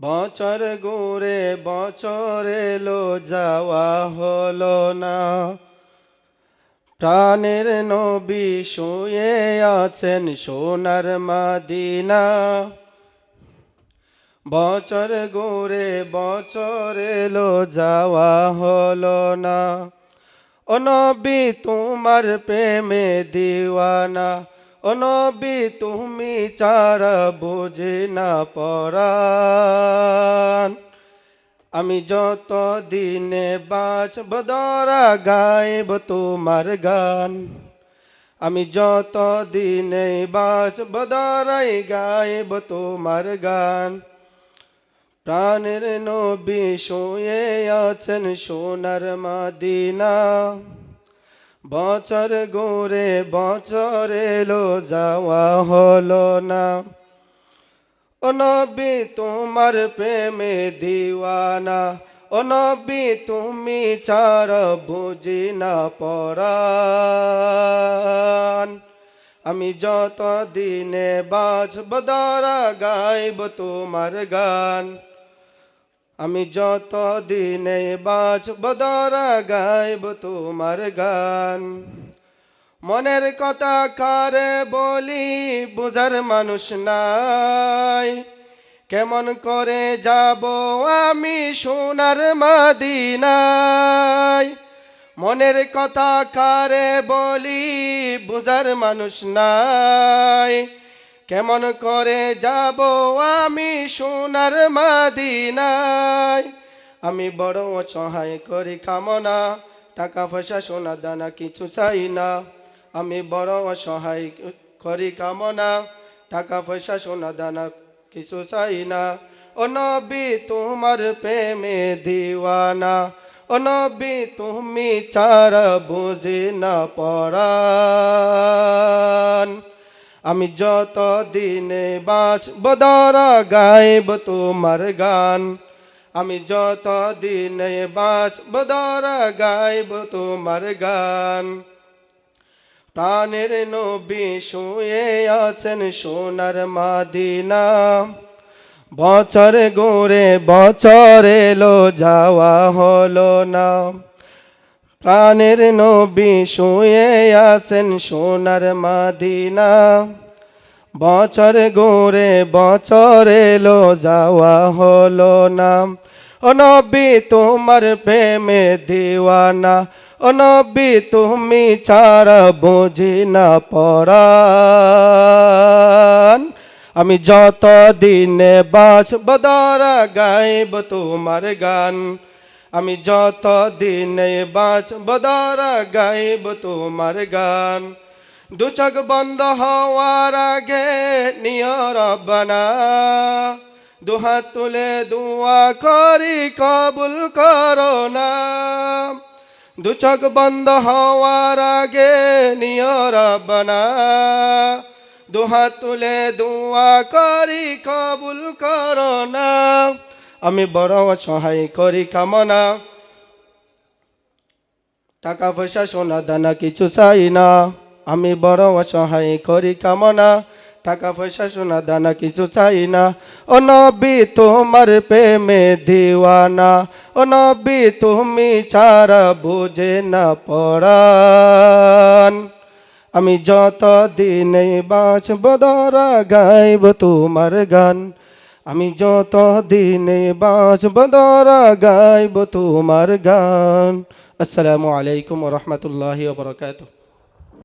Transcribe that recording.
বছর ঘুরে বছর এলো, যাওয়া হলো না। প্রাণের নবী শুয়ে আছেন সোনার মাদিনা। বছর ঘুরে বছর এলো, যাওয়া হলো না। ও নবী, তোমার প্রেমে দিওয়ানা। নবী, তুমি চারা বুঝে না পরাণ। আমি যত দিনে বাঁচব, দরা গাইব তোমার গান। আমি যত দিনে বাঁচব, দরাই গাইব তোমার গান। প্রাণের নবী শুয়ে আছেন সোনার মাদিনা। বছর গোরে বছর এলো, যাওয়া হলো না। ও নবী, তোমার প্রেমে দিওয়ানা। ও নবী, তুমি চার বুঝি না পরাণ। আমি যত দিনে বাঁচব দরা গাইব তোমার গান। আমি যত দিনে বাঁচব দরা গাইব তোমার গান। মনের কথা কারে বলি, বুঝার মানুষ নাই। কেমন করে যাব আমি সোনার মাদিনায়। মনের কথা কারে বলি, বুঝার মানুষ নাই। কেমন করে যাব আমি সোনার মাদিনায়? আমি বড় অসহায় করি কামনা, টাকা পয়সা, সোনা দানা কিছু চাই না। আমি বড় অসহায় করি কামনা, টাকা পয়সা, সোনা দানা কিছু চাই না। ও নবী, তোমার প্রেমে দিওয়ানা। ও নবী, তুমি চার বুঝে না পড়ান আমি যত দিনে বাঁচ বদরা গাইব তোমার গান। আমি যত দিনে বাঁচ বদরা গাইব তোমার গান। প্রাণের নবী শুয়ে আছেন সোনার মাদিনা। বছর গোরে বছর এলো, যাওয়া হলো না। প্রাণের নবী শুয়ে আছেন সোনার মাদিনা। বছর গোরে বছর এলো, যাওয়া হলো না। ও নবী, তোমার প্রেমে দিওয়ানা। ও নবী, তুমি চারা বুঝি না পরাণ। আমি যত দিনে বাঁচব দরা গাইব তোমার গান। আমি যত দিনে বাঁচব দরা গাইব তোমার গান। দু চোখ বন্ধ হওয়ার আগে নিয় রব্বানা। দুহাত তুলে দুয়া করি, কবুল করো না। দু চোখ বন্ধ হওয়ার আগে নিয় রব্বানা। দুহাত তুলে দুয়া করি, কবুল করো না। আমি বড় সহায় করি কামনা। টাকা পয়সা, সোনা দানা কিছু চাই না। আমি বড় অসহায়, করি কামনা। টাকা পয়সা, সোনা দানা কিছু চাই না। ও নবী, তোমার প্রেমে দিওয়ানা। ও নবী, তুমি চারা বুঝে না পড়ান আমি যত দিনে বাঁচব, দরা গাইব তোমার গান। আমি যত দিনে বাঁচব দরা গাইব তোমার গান। আসসালামু আলাইকুম রহমতুল্লাহ বরকাত